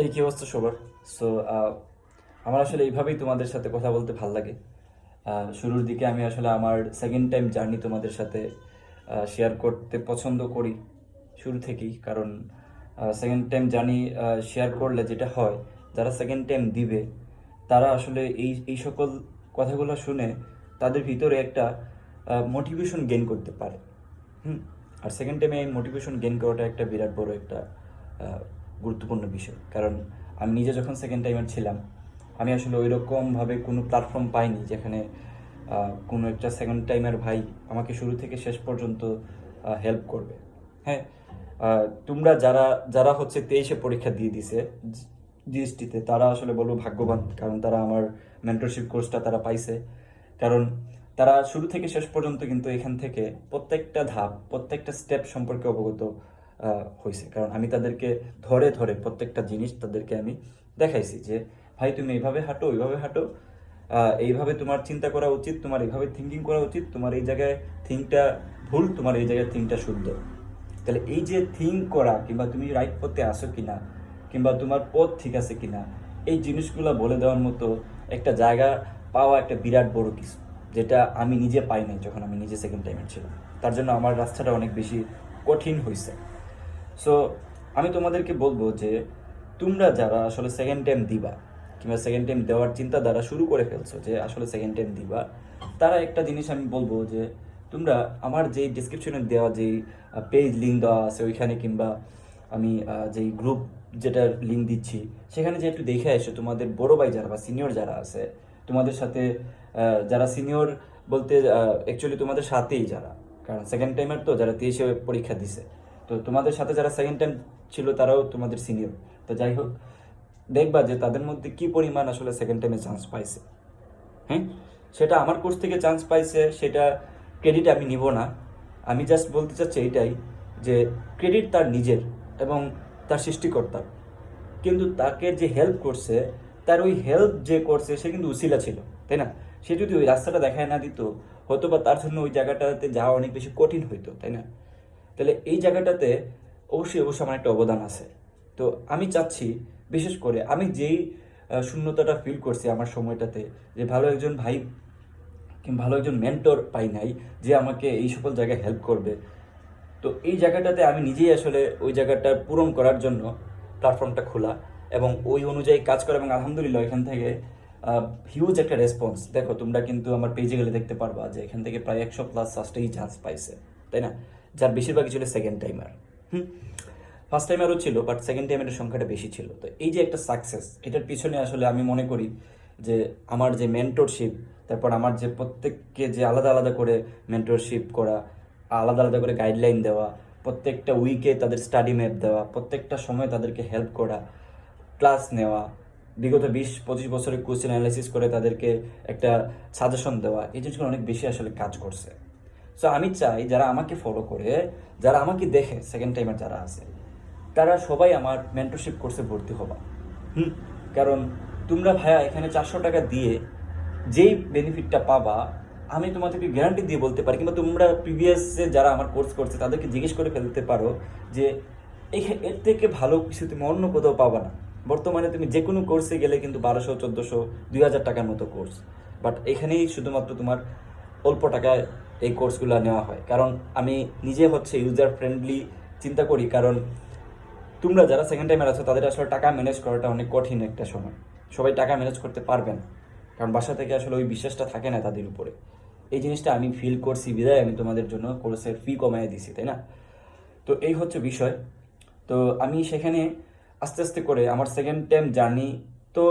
এই কি অবস্থা সবার? সো আমার আসলে এইভাবেই তোমাদের সাথে কথা বলতে ভালো লাগে। শুরুর দিকে আমি আসলে আমার সেকেন্ড টাইম জার্নি তোমাদের সাথে শেয়ার করতে পছন্দ করি শুরু থেকেই। কারণ সেকেন্ড টাইম জার্নি শেয়ার করলে যেটা হয়, যারা সেকেন্ড টাইম দিবে, তারা আসলে এই এই সকল কথাগুলো শুনে তাদের ভিতরে একটা মোটিভেশন গেন করতে পারে। হুম? আর সেকেন্ড টাইমে এই মোটিভেশন গেইন করাটা একটা বিরাট বড় একটা গুরুত্বপূর্ণ বিষয়। কারণ আমি নিজে যখন সেকেন্ড টাইমার ছিলাম, আমি আসলে ওই রকমভাবে কোনো প্ল্যাটফর্ম পাইনি যেখানে কোনো একটা সেকেন্ড টাইমের ভাই আমাকে শুরু থেকে শেষ পর্যন্ত হেল্প করবে। হ্যাঁ? তোমরা যারা যারা হচ্ছে তেইশে পরীক্ষা দিয়ে দিছে, জিএসটিতে, তারা আসলে বলব ভাগ্যবান, কারণ তারা আমার মেন্টরশিপ কোর্সটা তারা পাইছে। কারণ তারা শুরু থেকে শেষ পর্যন্ত কিন্তু এখান থেকে প্রত্যেকটা ধাপ, প্রত্যেকটা স্টেপ সম্পর্কে অবগত হয়েছে কারণ আমি তাদেরকে ধরে ধরে প্রত্যেকটা জিনিস তাদেরকে আমি দেখাইছি যে, ভাই, তুমি এইভাবে হাঁটো, ওইভাবে হাঁটো। এইভাবে তোমার চিন্তা করা উচিত, তোমার এইভাবে থিঙ্কিং করা উচিত, তোমার এই জায়গায় থিঙ্কটা ভুল, তোমার এই জায়গায় থিঙ্কটা শুদ্ধ। তাহলে এই যে থিঙ্ক করা, কিংবা তুমি রাইট পথে আসো কিনা, কিংবা তোমার পথ ঠিক আছে কিনা, এই জিনিসগুলো বলে দেওয়ার মতো একটা জায়গা পাওয়া একটা বিরাট বড় কিছু, যেটা আমি নিজে পাই নাই যখন আমি নিজে সেকেন্ড টাইমে ছিলাম। তার জন্য আমার রাস্তাটা অনেক বেশি কঠিন হয়েছে সো আমি তোমাদেরকে বলব যে তোমরা যারা আসলে সেকেন্ড টাইম দিবা কিংবা সেকেন্ড টাইম দেওয়ার চিন্তা দ্বারা শুরু করে ফেলছো যে আসলে সেকেন্ড টাইম দিবা, তারা একটা জিনিস আমি বলব যে তোমরা আমার যে ডিসক্রিপশনে দেওয়া যেই পেজ লিঙ্ক দেওয়া আছে ওইখানে কিংবা আমি যেই গ্রুপ যেটার লিঙ্ক দিচ্ছি, সেখানে যে একটু দেখে এসো তোমাদের বড় ভাই যারা বা সিনিয়র যারা আছে, তোমাদের সাথে যারা সিনিয়র বলতে অ্যাকচুয়ালি তোমাদের সাথেই যারা, কারণ সেকেন্ড টাইমের তো যারা তেইশে পরীক্ষা দিছে তো তোমাদের সাথে যারা সেকেন্ড টাইম ছিল তারাও তোমাদের সিনিয়র তো যাই হোক, দেখবা যে তাদের মধ্যে কি পরিমাণ আসলে সেকেন্ড টাইমে চান্স পাইছে। হ্যাঁ? সেটা আমার কোর্স থেকে চান্স পাইছে, সেটা ক্রেডিট আমি নিব না। আমি জাস্ট বলতে চাচ্ছি এইটাই যে ক্রেডিট তার নিজের এবং তার সৃষ্টিকর্তার। কিন্তু তাকে যে হেল্প করছে, তার ওই হেল্প যে করছে, সে কিন্তু উসিলা ছিল, তাই না? সে যদি ওই রাস্তাটা দেখায় না দিত হয়তো বা তার জন্য ওই জায়গাটাতে যাওয়া অনেক বেশি কঠিন হইতো, তাই না? তাহলে এই জায়গাটাতে অবশ্যই অবশ্যই আমার একটা অবদান আছে। তো আমি চাচ্ছি, বিশেষ করে আমি যেই শূন্যতাটা ফিল করছি আমার সময়টাতে, যে ভালো একজন ভাই কিংবা ভালো একজন মেন্টর পাই নাই, যে আমাকে এই সকল জায়গায় হেল্প করবে। তো এই জায়গাটাতে আমি নিজেই আসলে ওই জায়গাটা পূরণ করার জন্য প্ল্যাটফর্মটা খোলা এবং ওই অনুযায়ী কাজ করা এবং আলহামদুলিল্লাহ এখান থেকে হিউজ একটা রেসপন্স দেখো, তোমরা কিন্তু আমার পেজে গেলে দেখতে পারবা যে এখান থেকে প্রায় একশো প্লাস সাস্টেই চান্স পাইছে, তাই না? যার বেশিরভাগই ছিল সেকেন্ড টাইমার হুম? ফার্স্ট টাইমারও ছিল বাট সেকেন্ড টাইমের সংখ্যাটা বেশি ছিল। তো এই যে একটা সাকসেস এটার পিছনে আসলে আমি মনে করি যে আমার যে মেন্টরশিপ তারপর আমার যে প্রত্যেককে যে আলাদা আলাদা করে মেন্টরশিপ করা, আলাদা আলাদা করে গাইডলাইন দেওয়া, প্রত্যেকটা উইকে তাদের স্টাডি ম্যাপ দেওয়া, প্রত্যেকটা সময় তাদেরকে হেল্প করা ক্লাস নেওয়া, বিগত বিশ, পঁচিশ বছরের কোশ্চেন অ্যানালাইসিস করে তাদেরকে একটা সাজেশন দেওয়া, এই জিনিসগুলো অনেক বেশি আসলে কাজ করছে। সো আমি চাই যারা আমাকে ফলো করে, যারা আমাকে দেখে সেকেন্ড টাইমার যারা আছে, তারা সবাই আমার মেন্টরশিপ কোর্সে ভর্তি হবা। হুম? কারণ তোমরা ভাইয়া এখানে চারশো টাকা দিয়ে যেই বেনিফিটটা পাবা, আমি তোমাদেরকে গ্যারান্টি দিয়ে বলতে পারি। কিংবা তোমরা প্রিভিয়াসে যারা আমার কোর্স করছে, তাদেরকে জিজ্ঞেস করে ফেলতে পারো যে এর থেকে ভালো কিছু তুমি অন্য কোথাও পাবা না। বর্তমানে তুমি যে কোনো কোর্সে গেলে কিন্তু বারোশো, চোদ্দোশো, দুই হাজার টাকার মতো কোর্স বাট এখানেই শুধুমাত্র তোমার অল্প টাকায় এই কোর্সগুলো নেওয়া হয়। কারণ আমি নিজে হচ্ছে ইউজার ফ্রেন্ডলি চিন্তা করি, কারণ তোমরা যারা সেকেন্ড টাইমের আছো, তাদের আসলে টাকা ম্যানেজ করাটা অনেক কঠিন একটা সময়। সবাই টাকা ম্যানেজ করতে পারবে না। কারণ বাসা থেকে আসলে ওই বিশ্বাসটা থাকে না তাদের উপরে। এই জিনিসটা আমি ফিল করছি বিদায় আমি তোমাদের জন্য কোর্সের ফি কমায় দিছি, তাই না? তো এই হচ্ছে বিষয়। তো আমি সেখানে আস্তে আস্তে করে আমার সেকেন্ড টাইম জার্নি তো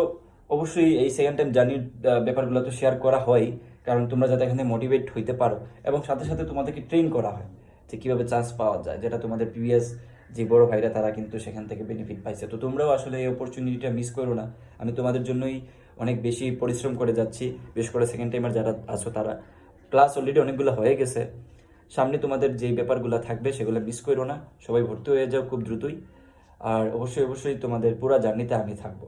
অবশ্যই এই সেকেন্ড টাইম জার্নির ব্যাপারগুলো তো শেয়ার করা হয়। কারণ তোমরা যাতে এখানে মোটিভেট হইতে পারো এবং সাথে সাথে তোমাদেরকে ট্রেন করা হয় যে কীভাবে চান্স পাওয়া যায়, যেটা তোমাদের প্রিভিয়াস যে বড় ভাইরা তারা কিন্তু সেখান থেকে বেনিফিট পাইছে। তো তোমরাও আসলে এই অপরচুনিটিটা মিস করো না। আমি তোমাদের জন্যই অনেক বেশি পরিশ্রম করে যাচ্ছি, বিশেষ করে সেকেন্ড টাইমার যারা আছো তারা। ক্লাস অলরেডি অনেকগুলো হয়ে গেছে। সামনে তোমাদের যেই ব্যাপারগুলো থাকবে সেগুলো মিস করো না। সবাই ভর্তি হয়ে যাও খুব দ্রুতই। আর অবশ্যই অবশ্যই তোমাদের পুরো জার্নিতে আমি থাকব।